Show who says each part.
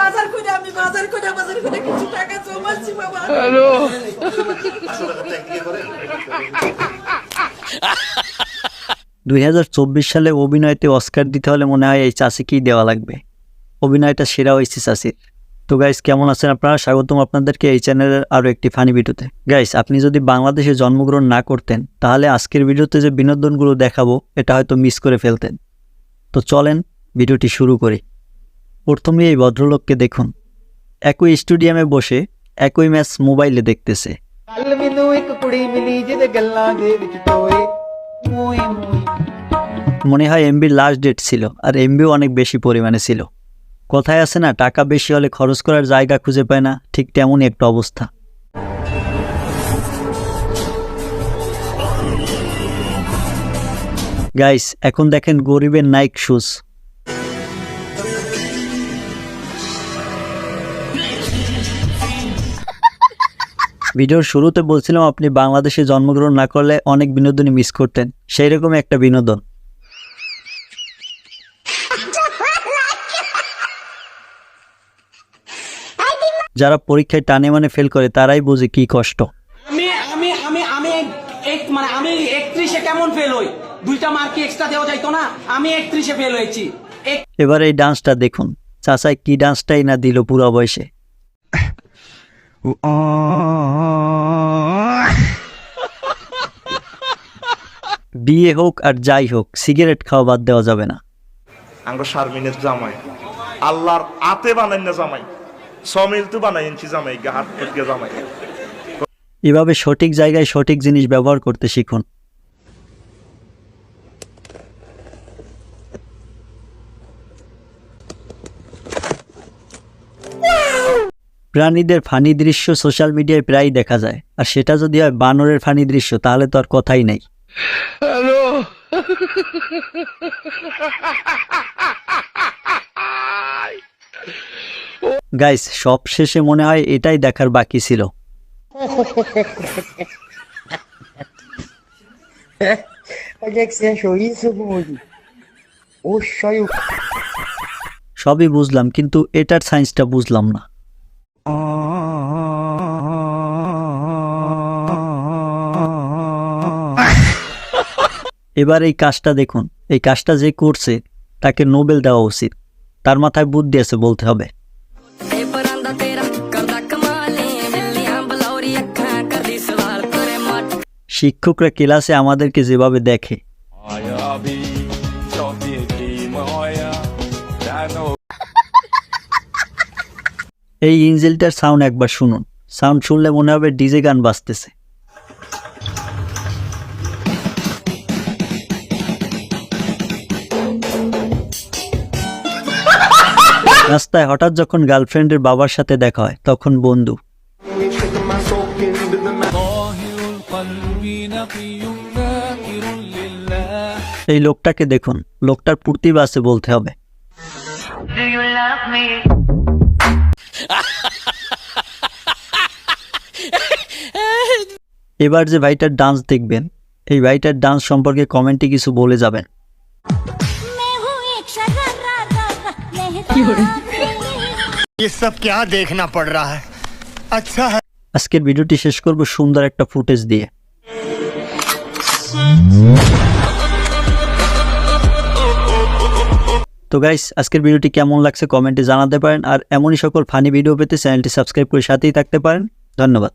Speaker 1: বাজার করে আমি বাজার করে বাজার করে কিছু টাকা জমাচ্ছি বাবা।
Speaker 2: দুই সালে অভিনয়তে অস্কার দিতে হলে মনে হয় এই চাষিকেই দেওয়া লাগবে। অভিনয়টা সেরা হয়েছে চাষির। তো গাইস কেমন আছেন আপনারা? স্বাগতম আপনাদেরকে এই চ্যানেলের আরও একটি ফানি ভিডিওতে গাইস আপনি যদি বাংলাদেশে জন্মগ্রহণ না করতেন তাহলে আজকের ভিডিওতে যে বিনোদনগুলো দেখাবো এটা হয়তো মিস করে ফেলতেন। তো চলেন ভিডিওটি শুরু করি। প্রথমে এই ভদ্রলোককে দেখুন। একই স্টুডিয়ামে বসে একই ম্যাচ মোবাইলে দেখতেছে। মনে হয় এমবির লাস্ট ডেট ছিল আর এমবিও অনেক বেশি পরিমাণে ছিল। কথায় আছে না টাকা বেশি হলে খরচ করার জায়গা খুঁজে পায় না ঠিক তেমনই একটা অবস্থা। গাইস এখন দেখেন গরিবের নাইক শুজ ভিডিওর শুরুতে বলছিলাম আপনি বাংলাদেশে জন্মগ্রহণ না করলে অনেক বিনোদনই মিস করতেন। সেই রকম একটা বিনোদন। যারা পরীক্ষায় টানে মানে ফেল করে তারাই বোঝে কি কষ্ট।
Speaker 3: আমি আমি আমি আমি এক মানে আমি একত্রিশে কেমন ফেল হই? দুইটা মার্ক এক্সট্রা দেওয়া যাইতো না? আমি একত্রিশে ফেল হয়েছি। এক
Speaker 2: এবার এই ডান্সটা দেখুন। চাচাই কি ডান্সটাই না দিল পুরো বয়সে। বিয়ে হোক আর যাই হোক সিগারেট খাওয়া বাদ দেওয়া যাবে না।
Speaker 4: আঙ্গ শারমিনের জামাই। আল্লাহর আতে বানাই না জামাই। সমিল তো বানাই ইঞ্চি জামাই গা হাত জামাই।
Speaker 2: এভাবে সঠিক জায়গায় সঠিক জিনিস ব্যবহার করতে শিখুন। প্রাণীদের ফানি দৃশ্য সোশ্যাল মিডিয়ায় প্রায় দেখা যায়। আর সেটা যদি হয় বানরের ফানি দৃশ্য তাহলে তো আর কথাই নেই। গাইস সব শেষে মনে হয় এটাই দেখার বাকি ছিল. সবই বুঝলাম কিন্তু এটার সায়েন্সটা বুঝলাম না। এবার এই কাজটা দেখুন। এই কাজটা যে করছে তাকে নোবেল দেওয়া উচিত। তার মাথায় বুদ্ধি আছে বলতে হবে। শিক্ষকরা ক্লাসে আমাদেরকে যেভাবে দেখে। এই ইঞ্জেলটার সাউন্ড একবার শুনুন। সাউন্ড শুনলে মনে হবে ডিজে গান বাজতেছে। রাস্তায় হঠাৎ যখন গার্লফ্রেন্ডের বাবার সাথে দেখা হয়, তখন বন্ধু। এই লোকটাকে দেখুন, লোকটার প্রতিভা আছে বলতে হবে। এবার যে ভাইটার ডান্স দেখবেন, এই ভাইটার ডান্স সম্পর্কে কমেন্টে কিছু বলে যাবেন।
Speaker 5: ये सब क्या देखना पड़ रहा है अच्छा है
Speaker 2: আজকের ভিডিওটি শেষ করব সুন্দর একটা ফুটেজ দিয়ে তো গাইস আজকের ভিডিওটি কেমন লাগছে কমেন্টে জানাতে পারেন আর এমনই সকল ফানি ভিডিও পেতে চ্যানেলটি সাবস্ক্রাইব করে সাথেই থাকতে পারেন ধন্যবাদ